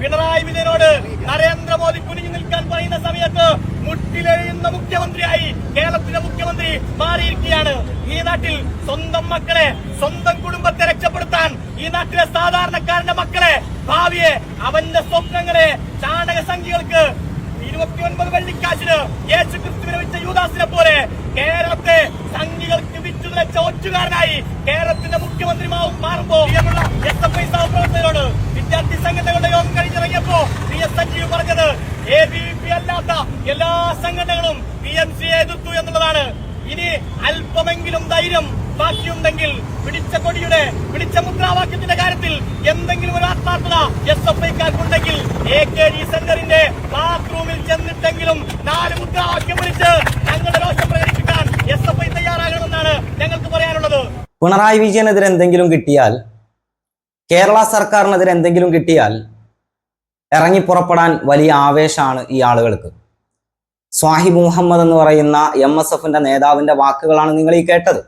പിണറായി വിജയനോട് നരേന്ദ്രമോദി കുനിഞ്ഞു നിൽക്കാൻ പറയുന്ന സമയത്ത് മുട്ടിലെഴുന്ന മുഖ്യമന്ത്രിയായി കേരളത്തിലെ മുഖ്യമന്ത്രി മാറിയിരിക്കുകയാണ്. ഈ നാട്ടിൽ സ്വന്തം മക്കളെ സ്വന്തം കുടുംബത്തെ രക്ഷപ്പെടുത്താൻ ഈ നാട്ടിലെ സാധാരണക്കാരന്റെ മക്കളെ ഭാവിയെ അവന്റെ സ്വപ്നങ്ങളെ ചാണക സംഖ്യകൾക്ക് ഇരുപത്തിയൊൻപത് വെള്ളിക്കാശിന് യേശു ക്രിസ്തുവിനെ വെച്ച യൂദാസിനെ പോലെ കേരളത്തെ സംഘികൾക്ക് വിറ്റു വെച്ച ഒറ്റുകാരനായി കേരളത്തിന്റെ മുഖ്യമന്ത്രി മാറുമ്പോൾ എസ് എഫ് ഐ സഹപ്രവർത്തകരോട് വിദ്യാർത്ഥി സംഘടനകളുടെ യോഗം കഴിഞ്ഞിറങ്ങിയപ്പോ പി എസ് സഞ്ജീവ് പറഞ്ഞത് എ ബി പി അല്ലാത്ത എല്ലാ സംഘടനകളും പി എം സി എതിർത്തു എന്നുള്ളതാണ്. ഇനി അല്പമെങ്കിലും ധൈര്യം ബാക്കിയുണ്ടെങ്കിൽ പിടിച്ച കൊടിയുടെ പിടിച്ച മുദ്രാവാക്യത്തിന്റെ കാര്യത്തിൽ എന്തെങ്കിലും ഒരു ആത്മാർത്ഥത എസ് എഫ് ഐക്കാർക്കുണ്ടെങ്കിൽ എ കെ ജി സെന്ററിന്റെ ബാത്റൂമിൽ ചെന്നിട്ടെങ്കിലും നാല് മുദ്രാവാക്യം വിളിച്ച് ഞങ്ങളുടെ രോഷം പ്രകടിപ്പിക്കാൻ എസ് എഫ് ഐ തയ്യാറാകണമെന്നാണ് ഞങ്ങൾക്ക് പറയാനുള്ളത്. പിണറായി വിജയനെതിരെ എന്തെങ്കിലും കിട്ടിയാൽ കേരള സർക്കാരിനെതിരെ എന്തെങ്കിലും കിട്ടിയാൽ ഇറങ്ങി പുറപ്പെടാൻ വലിയ ആവേശമാണ് ഈ ആളുകൾക്ക്. സ്വാഹിബ് മുഹമ്മദ് എന്ന് പറയുന്ന എം എസ് എഫിന്റെ നേതാവിന്റെ വാക്കുകളാണ് നിങ്ങൾ ഈ കേട്ടത്.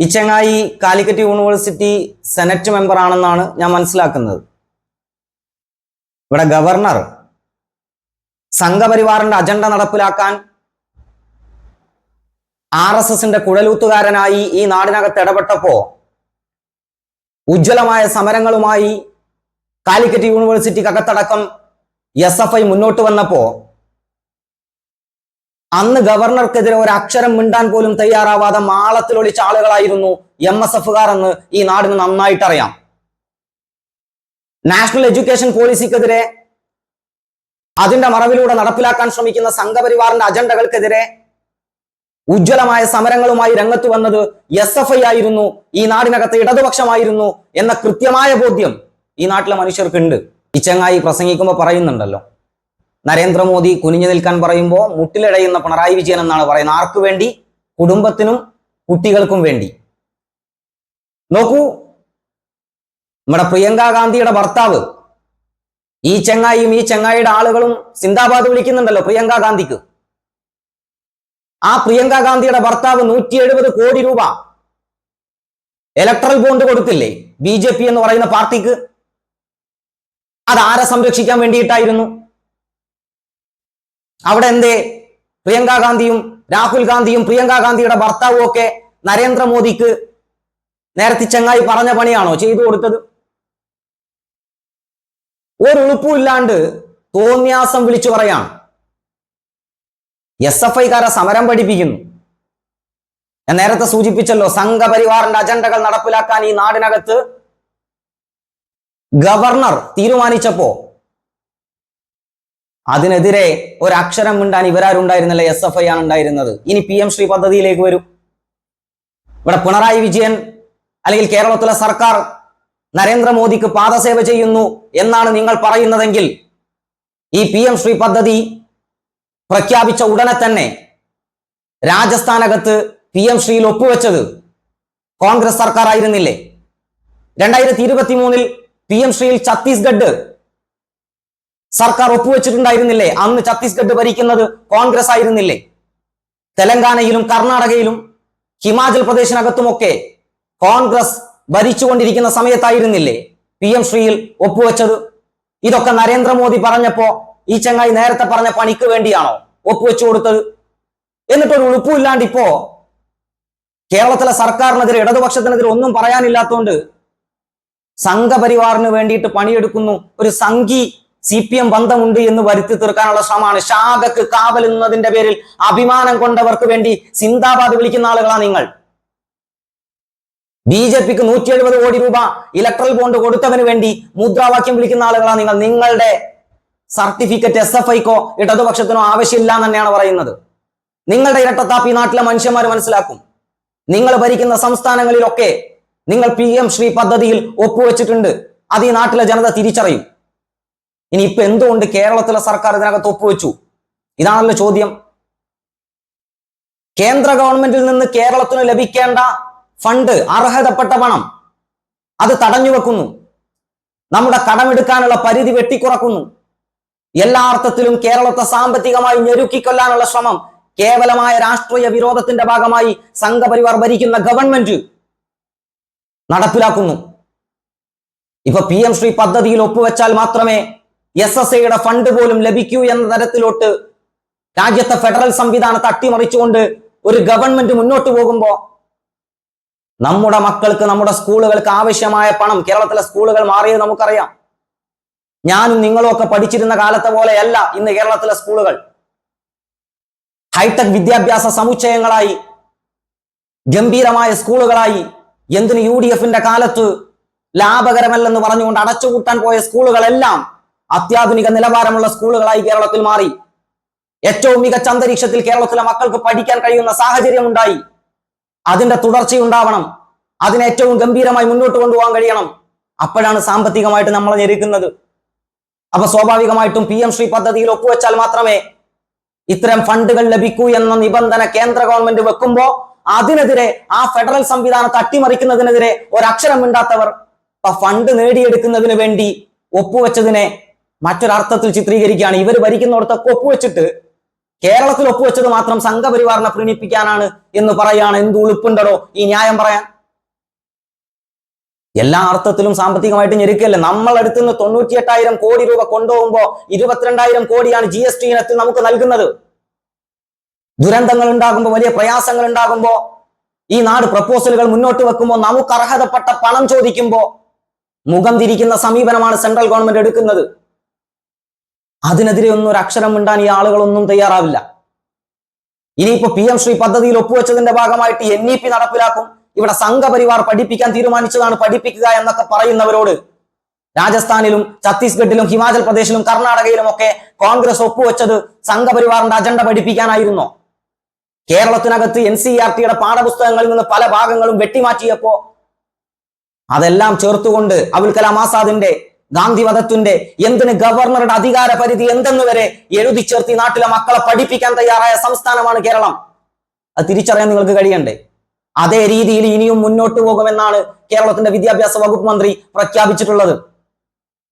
ഇച്ചങ്ങായി ചെങ്ങായി കാലിക്കറ്റ് യൂണിവേഴ്സിറ്റി സെനറ്റ് മെമ്പർ ആണെന്നാണ് ഞാൻ മനസ്സിലാക്കുന്നത്. ഇവിടെ ഗവർണർ സംഘപരിവാറിന്റെ അജണ്ട നടപ്പിലാക്കാൻ ആർ എസ് എസിന്റെ കുഴലൂത്തുകാരനായി ഈ നാടിനകത്ത് ഇടപെട്ടപ്പോ ഉജ്ജ്വലമായ സമരങ്ങളുമായി കാലിക്കറ്റ് യൂണിവേഴ്സിറ്റിക്കകത്തടക്കം എസ് എഫ് ഐ മുന്നോട്ട് വന്നപ്പോ അന്ന് ഗവർണർക്കെതിരെ ഒരു അക്ഷരം മിണ്ടാൻ പോലും തയ്യാറാവാതെ മാളത്തിലൊളിച്ച ആളുകളായിരുന്നു എം എസ് എഫുകാർ എന്ന് ഈ നാടിന് നന്നായിട്ടറിയാം. നാഷണൽ എഡ്യൂക്കേഷൻ പോളിസിക്കെതിരെ അതിന്റെ മറവിലൂടെ നടപ്പിലാക്കാൻ ശ്രമിക്കുന്ന സംഘപരിവാറിന്റെ അജണ്ടകൾക്കെതിരെ ഉജ്ജ്വലമായ സമരങ്ങളുമായി രംഗത്ത് വന്നത് എസ് എഫ് ഐ ആയിരുന്നു. ഈ നാടിനകത്ത് ഇടതുപക്ഷമായിരുന്നു എന്ന കൃത്യമായ ബോധ്യം ഈ നാട്ടിലെ മനുഷ്യർക്കുണ്ട്. ഈ ചങ്ങായി പ്രസംഗിക്കുമ്പോൾ പറയുന്നുണ്ടല്ലോ. നരേന്ദ്രമോദി കുനിഞ്ഞു നിൽക്കാൻ പറയുമ്പോൾ മുട്ടിലിടയുന്ന പിണറായി വിജയൻ എന്നാണ് പറയുന്നത്. ആർക്കു വേണ്ടി? കുടുംബത്തിനും കുട്ടികൾക്കും വേണ്ടി. നോക്കൂ. നമ്മുടെ പ്രിയങ്ക ഗാന്ധിയുടെ ഭർത്താവ്. ഈ ചെങ്ങായിയും ഈ ചെങ്ങായിയുടെ ആളുകളും സിന്ദാബാദ് വിളിക്കുന്നുണ്ടല്ലോ പ്രിയങ്ക ഗാന്ധിക്ക്. ആ പ്രിയങ്ക ഗാന്ധിയുടെ ഭർത്താവ് നൂറ്റി എഴുപത് കോടി രൂപ. ഇലക്ട്രൽ ബോണ്ട് കൊടുത്തില്ലേ? ബി ജെ പി എന്ന് പറയുന്ന പാർട്ടിക്ക്. അത് ആരെ സംരക്ഷിക്കാൻ വേണ്ടിയിട്ടായിരുന്നു? അവിടെ എന്തേ? പ്രിയങ്ക ഗാന്ധിയും രാഹുൽ ഗാന്ധിയും പ്രിയങ്ക ഗാന്ധിയുടെ ഭർത്താവും ഒക്കെ നരേന്ദ്രമോദിക്ക് നേരത്തെ ചെങ്ങായി പറഞ്ഞ പണിയാണോ ചെയ്തു കൊടുത്തത്? ഒരു ഉളുപ്പുമില്ലാണ്ട് തോന്നിയാസം വിളിച്ചു പറയാം. എസ് എഫ് ഐക്കാരെ സമരം പഠിപ്പിക്കുന്നു. ഞാൻ നേരത്തെ സൂചിപ്പിച്ചല്ലോ സംഘപരിവാറിന്റെ അജണ്ടകൾ നടപ്പിലാക്കാൻ ഈ നാടിനകത്ത് ഗവർണർ തീരുമാനിച്ചപ്പോ അതിനെതിരെ ഒരക്ഷരം മിണ്ടാൻ ഇവരാരുണ്ടായിരുന്നില്ല എസ് എഫ് ഐ ആണ് ഉണ്ടായിരുന്നത്. ഇനി പി എം ശ്രീ പദ്ധതിയിലേക്ക് വരും. ഇവിടെ പിണറായി വിജയൻ അല്ലെങ്കിൽ കേരളത്തിലെ സർക്കാർ നരേന്ദ്രമോദിക്ക് പാദസേവ ചെയ്യുന്നു എന്നാണ് നിങ്ങൾ പറയുന്നതെങ്കിൽ ഈ പി എം ശ്രീ പദ്ധതി പ്രഖ്യാപിച്ച ഉടനെ തന്നെ രാജസ്ഥാനകത്ത് പി എം ശ്രീയിൽ ഒപ്പുവെച്ചത് കോൺഗ്രസ് സർക്കാർ ആയിരുന്നില്ലേ രണ്ടായിരത്തി ഇരുപത്തി മൂന്നിൽ പി എം ശ്രീയിൽ ഛത്തീസ്ഗഡ് സർക്കാർ ഒപ്പുവെച്ചിട്ടുണ്ടായിരുന്നില്ലേ? അന്ന് ഛത്തീസ്ഗഡ് ഭരിക്കുന്നത് കോൺഗ്രസ് ആയിരുന്നില്ലേ? തെലങ്കാനയിലും കർണാടകയിലും ഹിമാചൽ പ്രദേശിനകത്തുമൊക്കെ കോൺഗ്രസ് ഭരിച്ചുകൊണ്ടിരിക്കുന്ന സമയത്തായിരുന്നില്ലേ? പി എം ശ്രീയിൽ ഒപ്പുവെച്ചത്. ഇതൊക്കെ നരേന്ദ്രമോദി പറഞ്ഞപ്പോ ഈ ചങ്ങായി നേരത്തെ പറഞ്ഞ പണിക്ക് വേണ്ടിയാണോ ഒപ്പുവെച്ചു കൊടുത്തത്? എന്നിട്ടൊരു ഉളുപ്പുമില്ലാണ്ട് ഇപ്പോ കേരളത്തിലെ സർക്കാരിനെതിരെ ഇടതുപക്ഷത്തിനെതിരെ ഒന്നും പറയാനില്ലാത്തതുകൊണ്ട് സംഘപരിവാറിന് വേണ്ടിയിട്ട് പണിയെടുക്കുന്നു. ഒരു സംഘി സി പി എം ബന്ധമുണ്ട് എന്ന് വരുത്തി തീർക്കാനുള്ള ശ്രമമാണ്. ശാഖക്ക് കാവലുന്നതിന്റെ പേരിൽ അഭിമാനം കൊണ്ടവർക്ക് വേണ്ടി സിന്ദാബാദ് വിളിക്കുന്ന ആളുകളാണ് നിങ്ങൾ. ബി ജെ പിക്ക് നൂറ്റി എഴുപത് കോടി രൂപ ഇലക്ട്രൽ ബോണ്ട് കൊടുത്തവന് വേണ്ടി മുദ്രാവാക്യം വിളിക്കുന്ന ആളുകളാണ് നിങ്ങൾ. നിങ്ങളുടെ സർട്ടിഫിക്കറ്റ് എസ് എഫ് ഐക്കോ ഇടതുപക്ഷത്തിനോ ആവശ്യമില്ല എന്ന് തന്നെയാണ് പറയുന്നത്. നിങ്ങളുടെ ഇരട്ടത്താപ്പ് ഈ നാട്ടിലെ മനുഷ്യന്മാർ മനസ്സിലാക്കും. നിങ്ങൾ ഭരിക്കുന്ന സംസ്ഥാനങ്ങളിലൊക്കെ നിങ്ങൾ പി എം ശ്രീ പദ്ധതിയിൽ ഒപ്പുവെച്ചിട്ടുണ്ട്. അത് ഈ നാട്ടിലെ ജനത തിരിച്ചറിയും. ഇനി ഇപ്പൊ എന്തുകൊണ്ട് കേരളത്തിലെ സർക്കാർ ഇതിനകത്ത് ഒപ്പുവെച്ചു? ഇതാണല്ലോ ചോദ്യം. കേന്ദ്ര ഗവൺമെന്റിൽ നിന്ന് കേരളത്തിന് ലഭിക്കേണ്ട ഫണ്ട് അർഹതപ്പെട്ട പണം അത് തടഞ്ഞു വെക്കുന്നു നമ്മുടെ കടമെടുക്കാനുള്ള പരിധി വെട്ടിക്കുറക്കുന്നു. എല്ലാ അർത്ഥത്തിലും കേരളത്തെ സാമ്പത്തികമായി ഞെരുക്കിക്കൊല്ലാനുള്ള ശ്രമം കേവലമായ രാഷ്ട്രീയ വിരോധത്തിന്റെ ഭാഗമായി സംഘപരിവാർ ഭരിക്കുന്ന ഗവൺമെന്റ് നടപ്പിലാക്കുന്നു. ഇപ്പൊ പി എം ശ്രീ പദ്ധതിയിൽ ഒപ്പുവെച്ചാൽ മാത്രമേ എസ് എസ് ഐയുടെ ഫണ്ട് പോലും ലഭിക്കൂ എന്ന തരത്തിലോട്ട് രാജ്യത്തെ ഫെഡറൽ സംവിധാനത്തെ അട്ടിമറിച്ചുകൊണ്ട് ഒരു ഗവൺമെന്റ് മുന്നോട്ട് പോകുമ്പോ നമ്മുടെ മക്കൾക്ക് നമ്മുടെ സ്കൂളുകൾക്ക് ആവശ്യമായ പണം കേരളത്തിലെ സ്കൂളുകൾ മാറിയത് നമുക്കറിയാം. ഞാനും നിങ്ങളും ഒക്കെ പഠിച്ചിരുന്ന കാലത്തെ പോലെയല്ല ഇന്ന് കേരളത്തിലെ സ്കൂളുകൾ. ഹൈടെക് വിദ്യാഭ്യാസ സമുച്ചയങ്ങളായി ഗംഭീരമായ സ്കൂളുകളായി എന്തിന് യു ഡി എഫിന്റെ കാലത്ത് ലാഭകരമല്ലെന്ന് പറഞ്ഞുകൊണ്ട് അടച്ചുകൂട്ടാൻ പോയ സ്കൂളുകളെല്ലാം അത്യാധുനിക നിലവാരമുള്ള സ്കൂളുകളായി കേരളത്തിൽ മാറി. ഏറ്റവും മികച്ച അന്തരീക്ഷത്തിൽ കേരളത്തിലെ മക്കൾക്ക് പഠിക്കാൻ കഴിയുന്ന സാഹചര്യം ഉണ്ടായി അതിന്റെ തുടർച്ചയുണ്ടാവണം. അതിനെ ഏറ്റവും ഗംഭീരമായി മുന്നോട്ട് കൊണ്ടുപോകാൻ കഴിയണം. അപ്പോഴാണ് സാമ്പത്തികമായിട്ട് നമ്മളെ ഞെരുക്കുന്നത്. അപ്പൊ സ്വാഭാവികമായിട്ടും പി എം ശ്രീ പദ്ധതിയിൽ ഒപ്പുവെച്ചാൽ മാത്രമേ ഇത്തരം ഫണ്ടുകൾ ലഭിക്കൂ എന്ന നിബന്ധന കേന്ദ്ര ഗവൺമെന്റ് വെക്കുമ്പോ അതിനെതിരെ ആ ഫെഡറൽ സംവിധാനത്തെ അട്ടിമറിക്കുന്നതിനെതിരെ ഒരക്ഷരം മിണ്ടാത്തവർ ഫണ്ട് നേടിയെടുക്കുന്നതിന് വേണ്ടി ഒപ്പുവെച്ചതിനെ മറ്റൊരർത്ഥത്തിൽ ചിത്രീകരിക്കുകയാണ്. ഇവർ ഭരിക്കുന്നിടത്തൊക്കെ ഒപ്പുവെച്ചിട്ട് കേരളത്തിൽ ഒപ്പുവെച്ചത് മാത്രം സംഘപരിവാറിനെ പ്രീണിപ്പിക്കാനാണ് എന്ന് പറയുകയാണ്. എന്ത് ഉളുപ്പുണ്ടോ ഈ ന്യായം പറയാൻ? എല്ലാ അർത്ഥത്തിലും സാമ്പത്തികമായിട്ട് ഞെരുക്കല്ലേ? നമ്മളടുത്ത് നിന്ന് തൊണ്ണൂറ്റിയെട്ടായിരം കോടി രൂപ കൊണ്ടുപോകുമ്പോ ഇരുപത്തിരണ്ടായിരം കോടിയാണ് ജി എസ് ടി ഇനത്തിൽ നമുക്ക് നൽകുന്നത്. ദുരന്തങ്ങൾ ഉണ്ടാകുമ്പോൾ വലിയ പ്രയാസങ്ങൾ ഉണ്ടാകുമ്പോൾ ഈ നാട് പ്രപ്പോസലുകൾ മുന്നോട്ട് വെക്കുമ്പോൾ നമുക്ക് അർഹതപ്പെട്ട പണം ചോദിക്കുമ്പോൾ മുഖം തിരിക്കുന്ന സമീപനമാണ് സെൻട്രൽ ഗവൺമെന്റ് എടുക്കുന്നത്. അതിനെതിരെ ഒന്നും ഒരു അക്ഷരം മിണ്ടാൻ ഈ ആളുകളൊന്നും തയ്യാറാവില്ല. ഇനിയിപ്പോ പി എം ശ്രീ പദ്ധതിയിൽ ഒപ്പുവെച്ചതിന്റെ ഭാഗമായിട്ട് എൻ ഇ പി നടപ്പിലാക്കും. ഇവിടെ സംഘപരിവാർ പഠിപ്പിക്കാൻ തീരുമാനിച്ചതാണ് പഠിപ്പിക്കുക എന്നൊക്കെ പറയുന്നവരോട് രാജസ്ഥാനിലും ഛത്തീസ്ഗഡിലും ഹിമാചൽ പ്രദേശിലും കർണാടകയിലും ഒക്കെ കോൺഗ്രസ് ഒപ്പുവെച്ചത് സംഘപരിവാറിന്റെ അജണ്ട പഠിപ്പിക്കാനായിരുന്നോ. കേരളത്തിനകത്ത് എൻ സി ആർ ടിയുടെ പാഠപുസ്തകങ്ങളിൽ നിന്ന് പല ഭാഗങ്ങളും വെട്ടിമാറ്റിയപ്പോ അതെല്ലാം ചേർത്തുകൊണ്ട് അബുൽ കലാം ആസാദിന്റെ ഗാന്ധിവധത്തിന്റെ എന്തിന് ഗവർണറുടെ അധികാര പരിധി എന്തെന്ന് വരെ എഴുതി ചേർത്തി നാട്ടിലെ മക്കളെ പഠിപ്പിക്കാൻ തയ്യാറായ സംസ്ഥാനമാണ് കേരളം. അത് തിരിച്ചറിയാൻ നിങ്ങൾക്ക് കഴിയണ്ടേ? അതേ രീതിയിൽ ഇനിയും മുന്നോട്ട് പോകുമെന്നാണ് കേരളത്തിന്റെ വിദ്യാഭ്യാസ വകുപ്പ് മന്ത്രി പ്രഖ്യാപിച്ചിട്ടുള്ളത്.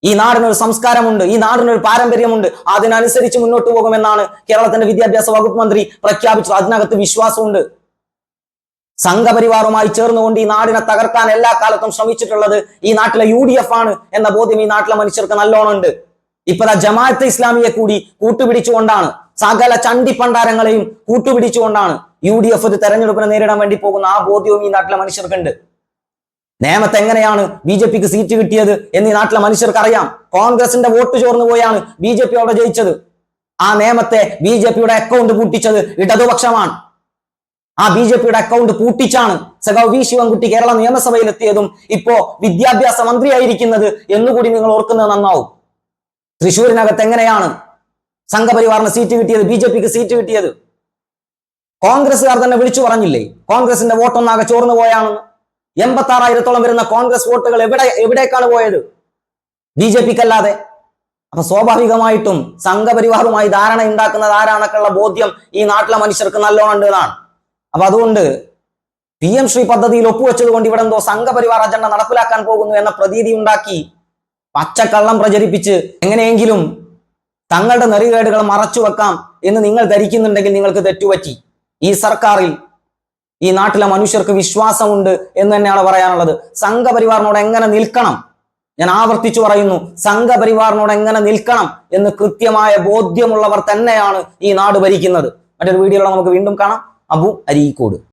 ഈ നാടിനൊരു സംസ്കാരമുണ്ട് ഈ നാടിനൊരു പാരമ്പര്യമുണ്ട്. അതിനനുസരിച്ച് മുന്നോട്ട് പോകുമെന്നാണ് കേരളത്തിന്റെ വിദ്യാഭ്യാസ വകുപ്പ് മന്ത്രി പ്രഖ്യാപിച്ചത്. അതിനകത്ത് വിശ്വാസമുണ്ട്. സംഘപരിവാറുമായി ചേർന്നുകൊണ്ട് ഈ നാടിനെ തകർക്കാൻ എല്ലാ കാലത്തും ശ്രമിച്ചിട്ടുള്ളത് ഈ നാട്ടിലെ യു ആണ് എന്ന ബോധ്യം ഈ നാട്ടിലെ മനുഷ്യർക്ക് നല്ലോണം ഉണ്ട് ഇപ്പതാ ജമാഅത്തെ ഇസ്ലാമിയെ കൂടി കൂട്ടുപിടിച്ചുകൊണ്ടാണ് സകല ചണ്ടി പണ്ടാരങ്ങളെയും കൂട്ടുപിടിച്ചുകൊണ്ടാണ് യു ഡി എഫ് ഒരു തെരഞ്ഞെടുപ്പിനെ നേരിടാൻ വേണ്ടി പോകുന്ന ആ ബോധ്യവും ഈ നാട്ടിലെ മനുഷ്യർക്കുണ്ട്. നേമത്ത് എങ്ങനെയാണ് ബി ജെ പിക്ക് സീറ്റ് കിട്ടിയത് എന്ന് ഈ നാട്ടിലെ മനുഷ്യർക്ക് അറിയാം കോൺഗ്രസിന്റെ വോട്ട് ചോർന്നു പോയാണ് ബി ജെ പി അവിടെ ജയിച്ചത്. ആ നേമത്തെ ബി ജെ പിയുടെ അക്കൗണ്ട് പൂട്ടിച്ചത് ഇടതുപക്ഷമാണ്. ആ ബി ജെ പിയുടെ അക്കൗണ്ട് പൂട്ടിച്ചാണ് സഖാവ് വി ശിവൻകുട്ടി കേരള നിയമസഭയിൽ എത്തിയതും ഇപ്പോ വിദ്യാഭ്യാസ മന്ത്രിയായിരിക്കുന്നത് എന്നുകൂടി നിങ്ങൾ ഓർക്കുന്നത് നന്നാവും. തൃശ്ശൂരിനകത്ത് എങ്ങനെയാണ് സംഘപരിവാറിന് സീറ്റ് കിട്ടിയത്? ബി ജെ പിക്ക് സീറ്റ് കിട്ടിയത്? കോൺഗ്രസ്സുകാർ തന്നെ വിളിച്ചു പറഞ്ഞില്ലേ? കോൺഗ്രസിന്റെ വോട്ടൊന്നാകെ ചോർന്നു പോയാണെന്ന്. എൺപത്തി ആറായിരത്തോളം വരുന്ന കോൺഗ്രസ് വോട്ടുകൾ എവിടെ എവിടേക്കാണ് പോയത്? ബി ജെ പിക്കല്ലാതെ. അപ്പൊ സ്വാഭാവികമായിട്ടും സംഘപരിവാറുമായി ധാരണ ഉണ്ടാക്കുന്നത് ആരാണൊക്കെയുള്ള ബോധ്യം ഈ നാട്ടിലെ മനുഷ്യർക്ക് നല്ലോണം ഉണ്ട് എന്നാണ് അപ്പൊ അതുകൊണ്ട് പി എം ശ്രീ പദ്ധതിയിൽ ഒപ്പുവെച്ചത് കൊണ്ട് ഇവിടെ എന്തോ സംഘപരിവാർ അജണ്ട നടപ്പിലാക്കാൻ പോകുന്നു എന്ന പ്രതീതി ഉണ്ടാക്കി പച്ചക്കള്ളം പ്രചരിപ്പിച്ച് എങ്ങനെയെങ്കിലും തങ്ങളുടെ നെറികേടുകൾ മറച്ചു വെക്കാം എന്ന് നിങ്ങൾ ധരിക്കുന്നുണ്ടെങ്കിൽ നിങ്ങൾക്ക് തെറ്റുപറ്റി. ഈ സർക്കാരിൽ ഈ നാട്ടിലെ മനുഷ്യർക്ക് വിശ്വാസമുണ്ട് എന്ന് തന്നെയാണ് പറയാനുള്ളത്. സംഘപരിവാറിനോട് എങ്ങനെ നിൽക്കണം? ഞാൻ ആവർത്തിച്ചു പറയുന്നു സംഘപരിവാറിനോട് എങ്ങനെ നിൽക്കണം എന്ന് കൃത്യമായ ബോധ്യമുള്ളവർ തന്നെയാണ് ഈ നാട് ഭരിക്കുന്നത്. മറ്റൊരു വീഡിയോ നമുക്ക് വീണ്ടും കാണാം. അബു അരീക്കോട്.